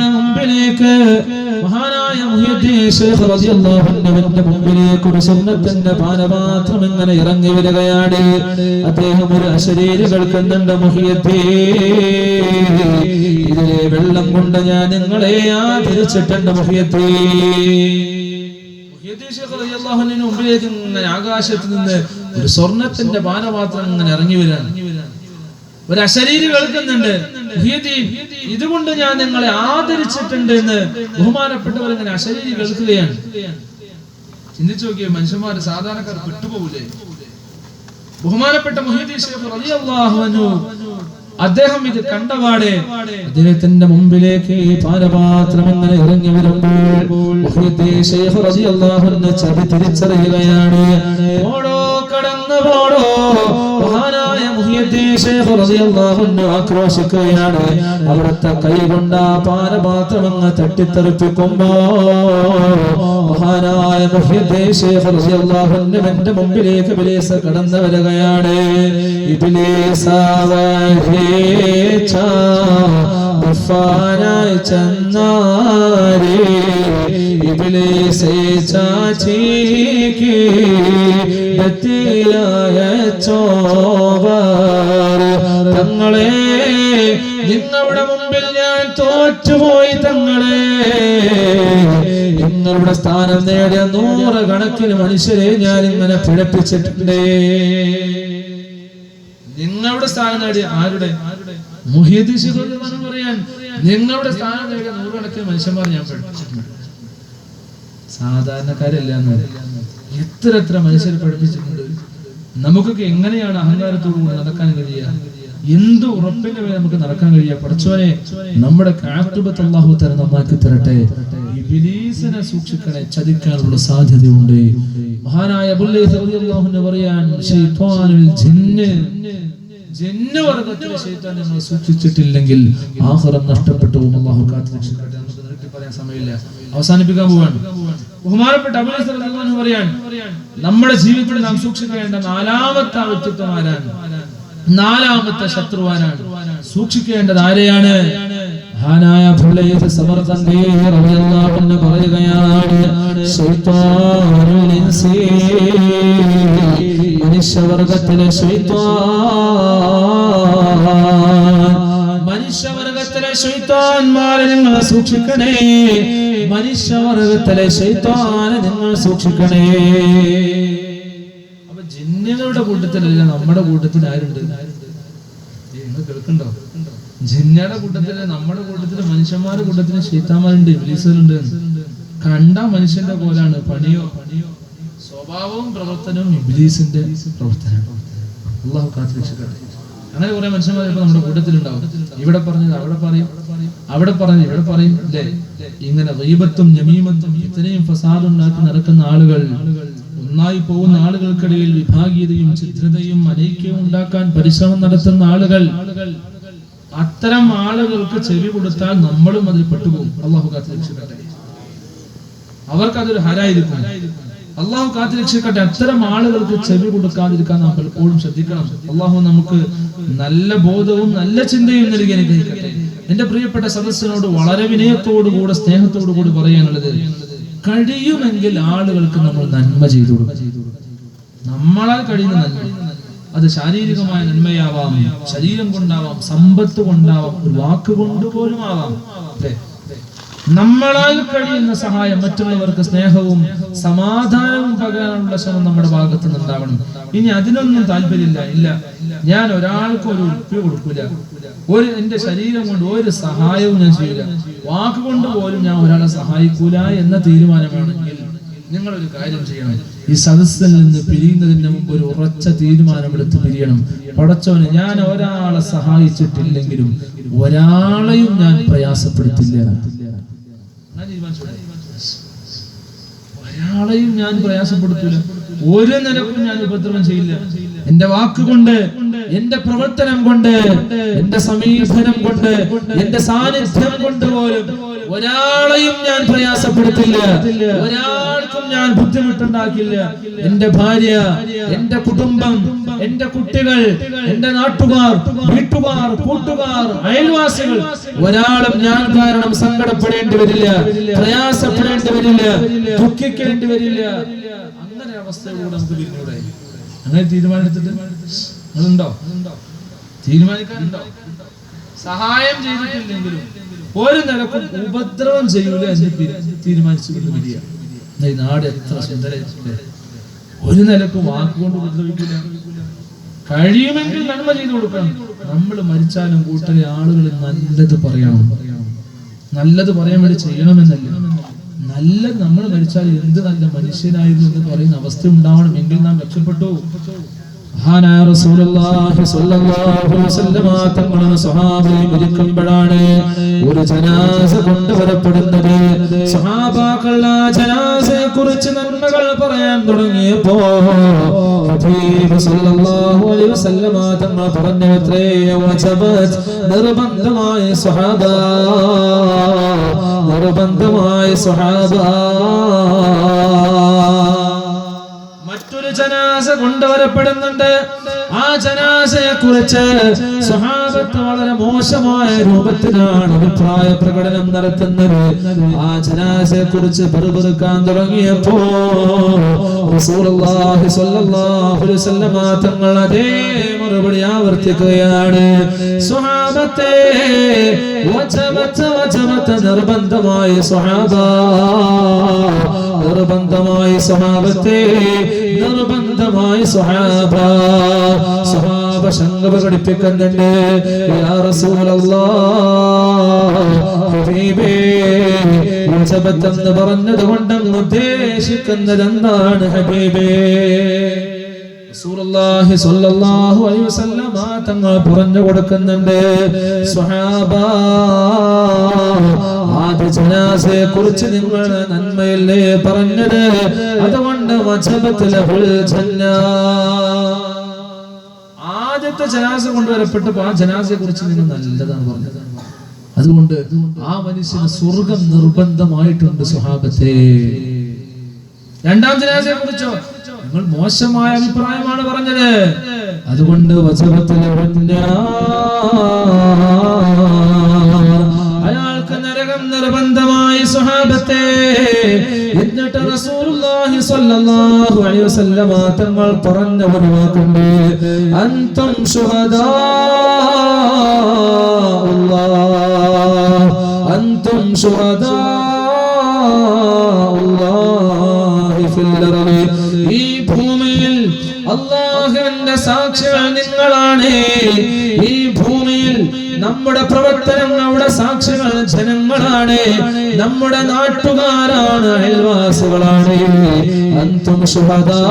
അപ്പോഴാണ് മുമ്പിലേക്ക് മഹാനായ മുഹ്യിദ്ദീൻ ശൈഖ് റളിയല്ലാഹു അൻഹുവിന്റെ മുമ്പിലേക്ക് ഒരു സ്വർണത്തിന്റെ പാനപാത്രം ഇങ്ങനെ ഇറങ്ങി വരികയാണ്. അദ്ദേഹം ഒരു അശരീരി കേൾക്കുന്നുണ്ട് മുഹിയത്തീൻ ഇതിലെ വെള്ളം കൊണ്ട് ഞാൻ നിങ്ങളെ ആദരിച്ചിട്ടുണ്ട് അൻഹുവിന്റെ മുമ്പിലേക്ക് ഇങ്ങനെ ആകാശത്ത് നിന്ന് ഒരു സ്വർണത്തിന്റെ പാനപാത്രം ഇങ്ങനെ ഇറങ്ങി വരാൻ ഒരു അശരീരി കേൾക്കുന്നുണ്ട് ഇതുകൊണ്ട് ഞാൻ നിങ്ങളെ ആദരിച്ചിട്ടുണ്ട് എന്ന് ബഹുമാനപ്പെട്ടവർ ഇങ്ങനെ അശരീരി കേൾക്കുകയാണ്. ചിന്തിച്ചു നോക്കിയാൽ മനുഷ്യന്മാര് സാധാരണക്കാർ പെട്ടുപോകൂലേ? ബഹുമാനപ്പെട്ട മുഹീദ്ദീൻ അദ്ദേഹം ഇത് കണ്ടപാടെ അദ്ദേഹത്തിന്റെ മുമ്പിലേക്ക് ഈ പാനപാത്രം ഇങ്ങനെ ഇറങ്ങി വരുമ്പോൾ ചതി തിരിച്ചറിയുകയാണ്. ഓടോ കടന്നു പോടോ മഹാനായ ആക്രോശിക്കുകയാണ്. അവിടുത്തെ കൈ കൊണ്ട് ആ പാനപാത്രം അങ്ങ് തട്ടിത്തെറിപ്പിക്കുമ്പോ മഹാനായ എന്റെ മുമ്പിലേക്ക് ഇബ്ലീസ് കടന്നു വരികയാണ്. ഇബ്ലീസ് അവഹേച്ഛ ബഫാനായി ചെന്നാരേ ഇബ്ലീസേ ചാച്ചിക്ക് ബത്തിയായ ചോവർ. തങ്ങളെ നിങ്ങളുടെ മുമ്പിൽ ഞാൻ തോറ്റുപോയി തങ്ങളെ. നിങ്ങളുടെ സ്ഥാനം നേടിയ നൂറുകണക്കിന് മനുഷ്യരെ ഞാൻ ഇങ്ങനെ പിഴപ്പിച്ചിട്ടുണ്ട്. നിങ്ങളുടെ സ്ഥാനം നേടിയ ആരുടെ? അൻഹു പറയാൻ നിങ്ങളുടെ സ്ഥാനം നേടിയ നൂറുകണക്കിന് മനുഷ്യന്മാർ ഞാൻ പഠിപ്പിച്ചിട്ടുണ്ട് സാധാരണക്കാരല്ല എത്ര എത്ര മനുഷ്യരെ പഠിപ്പിച്ചിട്ടുണ്ട്. നമുക്കൊക്കെ എങ്ങനെയാണ് അഹങ്കാരത്തോടു കൂടി നടക്കാൻ കഴിയുക? എന്ത് ഉറപ്പിന്റെ മേലെ നമുക്ക് നടക്കാൻ കഴിയുക? പഠിച്ചവനെ നമ്മുടെ കാത്തുബത്ത് അള്ളാഹു തരം നന്നാക്കി തരട്ടെ. ഇബിലീസിനെ സൂക്ഷിക്കണേ ചതിക്കാനുള്ള സാധ്യതയുണ്ട്. മഹാനായ പറയാൻ ജിന്ന്. ജിന്ന് വർഗത്തിലെ ശൈത്താൻ നമ്മൾ സൂക്ഷിച്ചിട്ടില്ലെങ്കിൽ ആഹ്റം നഷ്ടപ്പെട്ടു അള്ളാഹു കാത്തു രക്ഷിക്കട്ടെ നമുക്ക് നിർത്തി പറയാൻ സമയമില്ല. അവസാനിപ്പിക്കാൻ പോവാണ്. ബഹുമാനപ്പെട്ട റളിയല്ലാഹു അൻഹു നമ്മുടെ ജീവിതത്തിൽ നാം സൂക്ഷിക്കേണ്ട നാലാമത്തെ വ്യക്തിത്വം ആരാണ് നാലാമത്തെ ശത്രുവാനാണ് സൂക്ഷിക്കേണ്ടത് ആരെയാണ്? മഹാനായ പറയുകയാണ് മനുഷ്യവർഗത്തിലെ സൂക്ഷിക്കണേ മനുഷ്യവർഗത്തിലെ ശൈത്താനെ നിങ്ങൾ സൂക്ഷിക്കണേ. അപ്പൊ ജിന്നുകളുടെ കൂട്ടത്തിലല്ല നമ്മുടെ കൂട്ടത്തിൽ ആരുണ്ട്? നിങ്ങൾ കേൾക്കണ്ടോ? ജിന്നയുടെ കൂട്ടത്തിൽ നമ്മുടെ കൂട്ടത്തിൽ മനുഷ്യന്മാരുടെ കൂട്ടത്തിൽ ശൈത്താന്മാരുണ്ട് ഇബ്ലീസുകളുണ്ട്. കണ്ട മനുഷ്യന്റെ പോലാണ് പണിയോ? പണിയോ സ്വഭാവവും പ്രവർത്തനവും ഇബ്ലീസിന്റെ പ്രവർത്തനമാണ്. അള്ളാഹു കാത്തിരക്ഷിക്കട്ടെ അങ്ങനെ കുറെ മനുഷ്യന്മാർ ഇപ്പൊ നമ്മുടെ കൂട്ടത്തിലുണ്ടാവും. ഇവിടെ പറഞ്ഞത് അവിടെ പറയും അവിടെ പറഞ്ഞത് ഇവിടെ പറയും അല്ലേ ഇങ്ങനെ റീബത്തും ജമീമത്തും ഇത്രയും ഫസാദ് ഉണ്ടാക്കി നടക്കുന്ന ആളുകൾ ഒന്നായി പോകുന്ന ആളുകൾക്കിടയിൽ വിഭാഗീയതയും ചിത്രതയും അനൈക്യവും ഉണ്ടാക്കാൻ പരിശ്രമം നടത്തുന്ന ആളുകൾ അത്തരം ആളുകൾക്ക് ചെവി കൊടുത്താൽ നമ്മളും അതിൽ പെട്ടുപോകും. അള്ളാഹു കാത്തു രക്ഷിക്കട്ടെ അവർക്ക് അതൊരു ഹരായിരിക്കും. അള്ളാഹു കാത്തു രക്ഷിക്കട്ടെ അത്തരം ആളുകൾക്ക് ചെവി കൊടുക്കാതിരിക്കാൻ നാം പലപ്പോഴും ശ്രദ്ധിക്കണം. അള്ളാഹു നമുക്ക് നല്ല ബോധവും നല്ല ചിന്തയും നൽകി അനുഗ്രഹിക്കട്ടെ. എന്റെ പ്രിയപ്പെട്ട സദസ്സിനോട് വളരെ വിനയത്തോടുകൂടെ സ്നേഹത്തോടു കൂടി പറയാനുള്ളത് കഴിയുമെങ്കിൽ ആളുകൾക്ക് നമ്മൾ നന്മ ചെയ്തു നമ്മളാൽ കഴിയുന്ന നന്മ. അത് ശാരീരികമായ നന്മയാവാം ശരീരം കൊണ്ടാവാം സമ്പത്ത് കൊണ്ടാവാം ഒരു വാക്ക് കൊണ്ട് പോലും ആവാം. അല്ലേ? നമ്മളാൽ കഴിയുന്ന സഹായം മറ്റുള്ളവർക്ക് സ്നേഹവും സമാധാനവും പകരാനുള്ള ശ്രമം നമ്മുടെ ഭാഗത്ത് നിന്നുണ്ടാവണം ഇനി അതിനൊന്നും താല്പര്യമില്ല ഇല്ല. ഞാൻ ഒരാൾക്ക് ഒരു ഉപ്പി കൊടുക്കൂല. ഒരു എന്റെ ശരീരം കൊണ്ട് ഒരു സഹായവും ഞാൻ ചെയ്യില്ല വാക്കുകൊണ്ട് പോലും ഞാൻ ഒരാളെ സഹായിക്കൂല എന്ന തീരുമാനമാണെങ്കിൽ നിങ്ങൾ ഒരു കാര്യം ചെയ്യണം. ഈ സദസ്സിൽ നിന്ന് പിരിയുന്നതിന് മുമ്പ് ഒരു ഉറച്ച തീരുമാനമെടുത്ത് പിരിയണം. പടച്ചോന് ഞാൻ ഒരാളെ സഹായിച്ചിട്ടില്ലെങ്കിലും ഒരാളെയും ഞാൻ പ്രയാസപ്പെടുത്തില്ല ഞാൻ തീരുമാനിച്ചോട്ടെ? ഒരാളെയും ഞാൻ പ്രയാസപ്പെടുത്തില്ല ഒരു നിലക്കും ഞാൻ ഉപദ്രവം ചെയ്യില്ല. എന്റെ വാക്കുകൊണ്ട് എന്റെ പ്രവർത്തനം കൊണ്ട് എന്റെ സമീപനം കൊണ്ട് എന്റെ സാന്നിധ്യം കൊണ്ട് പോലും ഒരാളെയും ഞാൻ പ്രയാസപ്പെടുത്തില്ല. ഒരാൾക്കും ഞാൻ ബുദ്ധിമുട്ടുണ്ടാക്കില്ല. എന്റെ ഭാര്യ എന്റെ കുടുംബം എന്റെ കുട്ടികൾ എന്റെ നാട്ടുകാർ വീട്ടുകാർ കൂട്ടുകാർ അയൽവാസികൾ ഒരാളും ഞാൻ കാരണം സങ്കടപ്പെടേണ്ടി വരില്ല പ്രയാസപ്പെടേണ്ടി വരില്ല ദുഃഖിക്കേണ്ടി വരില്ല. അങ്ങനെ അവസ്ഥയിലൂടെ അങ്ങനെ തീരുമാനമെടുത്തിട്ട് നിങ്ങളുണ്ടോ തീരുമാനിക്കാനുണ്ടോ? സഹായം ചെയ്തിട്ടില്ലെങ്കിലും ഒരു നിലക്കും ഉപദ്രവം ചെയ്യൂല എന്ന് തീരുമാനിച്ചു ഈ നാട് എത്ര സുന്ദരല്ലേ ഒരു നിലക്കും വാക്കുകൊണ്ട് ഉപദ്രവിക്കില്ല കഴിയുമെങ്കിൽ നന്മ ചെയ്തു കൊടുക്കണം. നമ്മൾ മരിച്ചാലും കൂട്ടരെ ആളുകൾ നല്ലത് പറയണം. നല്ലത് പറയാൻ വേണ്ടി ചെയ്യണമെന്നല്ല. നല്ല നമ്മൾ മരിച്ചാൽ എന്ത് നല്ല മനുഷ്യനായിരുന്നു എന്ന് പറയുന്ന അവസ്ഥ ഉണ്ടാവണം. എങ്കിൽ നാം രക്ഷപ്പെട്ടു. മരിക്കുമ്പോഴാണ് ഒരു ജനാസ കൊണ്ടുവരപ്പെടുന്നത്. സ്വഹാബാക്കൾ ആ ജനാസയെ കുറിച്ച് നന്മകൾ പറയാൻ തുടങ്ങിയപ്പോ നിർബന്ധമായ സ്വഹാബ നിർബന്ധമായ സ്വഹാബ. മറ്റൊരു ജനാസ കൊണ്ടുവരപ്പെടുന്നുണ്ട്. ആ ജനാസയെ കുറിച്ച് സ്വഹാബത്ത് വളരെ മോശമായ രൂപത്തിലാണ് അഭിപ്രായ പ്രകടനം നടത്തുന്നത്. ആ ജനാസയെ കുറിച്ച് പെറുപെറുക്കാൻ തുടങ്ങിയപ്പോൾ തങ്ങൾ അതേ മറുപടി ആവർത്തിക്കുകയാണ്. സ്വഹാബത്തെ നിർബന്ധമായി സ്വഹാബ നിർബന്ധമായി സ്വഭാവത്തെ നിർബന്ധമായി സ്വഹാബ സ്വഭാവ ശങ്ക പ്രകടിപ്പിക്കുന്നുണ്ട് യാ പറഞ്ഞത് കൊണ്ടങ്ങ് ഉദ്ദേശിക്കുന്നത് എന്താണ് ഹബീബേ? തങ്ങൾ പറഞ്ഞു കൊടുക്കുന്നുണ്ട്. ആദ്യ ജനാസയെ കുറിച്ച് നിങ്ങൾ നന്മയല്ലേ പറഞ്ഞത്? അതുകൊണ്ട് ജന്ന. ആദ്യത്തെ ജനാസ കൊണ്ടുവരപ്പെട്ടപ്പോ ആ ജനാസയെ കുറിച്ച് നിങ്ങൾ നല്ലതാണ് പറഞ്ഞത്. അതുകൊണ്ട് ആ മനുഷ്യന് സ്വർഗം നിർബന്ധമായിട്ടുണ്ട് സ്വഹാബത്തെ. രണ്ടാം ജനാസയെ കുറിച്ചോ? നിങ്ങൾ മോശമായ അഭിപ്രായമാണ് പറഞ്ഞത്. അതുകൊണ്ട് അയാൾക്ക് നരകം നിർബന്ധമായി സ്വഹാബത്തെ. എന്നിട്ട് റസൂലുള്ളാഹി സ്വല്ലല്ലാഹു അലൈഹി വസല്ലമ തങ്ങൾ പറഞ്ഞ ഒരു അന്തം അന്തും അള്ളാഹുവിന്റെ സാക്ഷികൾ നിങ്ങളാണ്. ഈ ഭൂമിയിൽ നമ്മുടെ പ്രവർത്തനങ്ങളുടെ സാക്ഷികൾ ജനങ്ങളാണ്. നമ്മുടെ നാട്ടുകാരാണ് അയൽവാസികളാണ്. അന്തും ശുഹദാ